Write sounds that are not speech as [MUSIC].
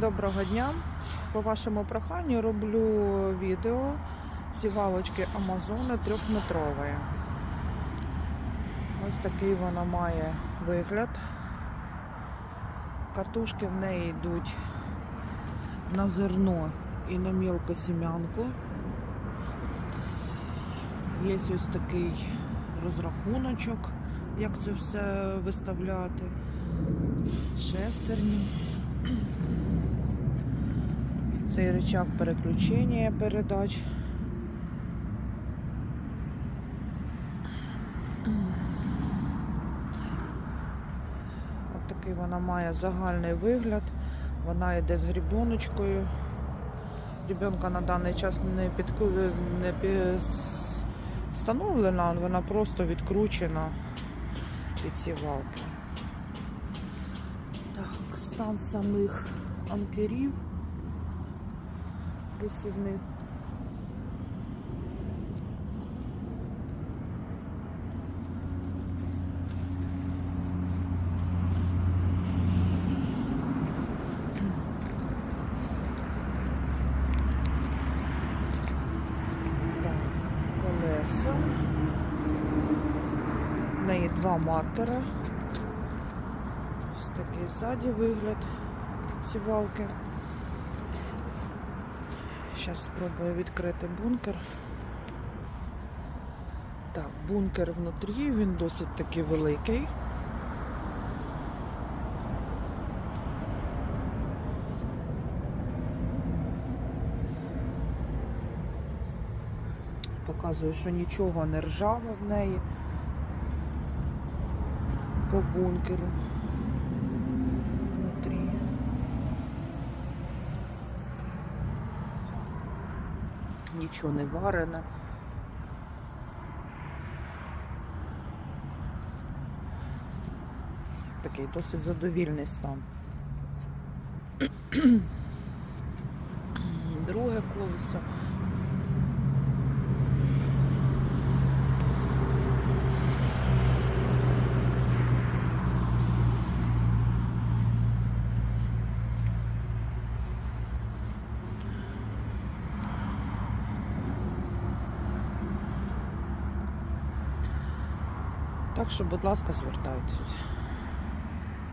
Доброго дня! По вашому проханню роблю відео сівалочки Амазони трьохметрової. Ось такий вона має вигляд. Катушки в неї йдуть на зерно і на мілку сім'янку. Є ось такий розрахуночок, як це все виставляти. Шестерні. Цей рычаг переключення передач. Ось такий вона має загальний вигляд. Вона йде з грібоночкою. Грібенка на даний час не, підку... не встановлена, вона просто відкручена від сівалки. Так, стан самих анкерів висівних. Так, колеса. В неї два маркера. Ось такий ззаді вигляд сівалки. Зараз спробую відкрити бункер. Так, бункер внутрі, він досить таки великий. Показую, що нічого не ржаве в неї по бункеру внутрі. Нічого не варене. Такий досить задовільний стан. [CLEARS THROAT] Друге колесо. Так що, будь ласка, звертайтеся.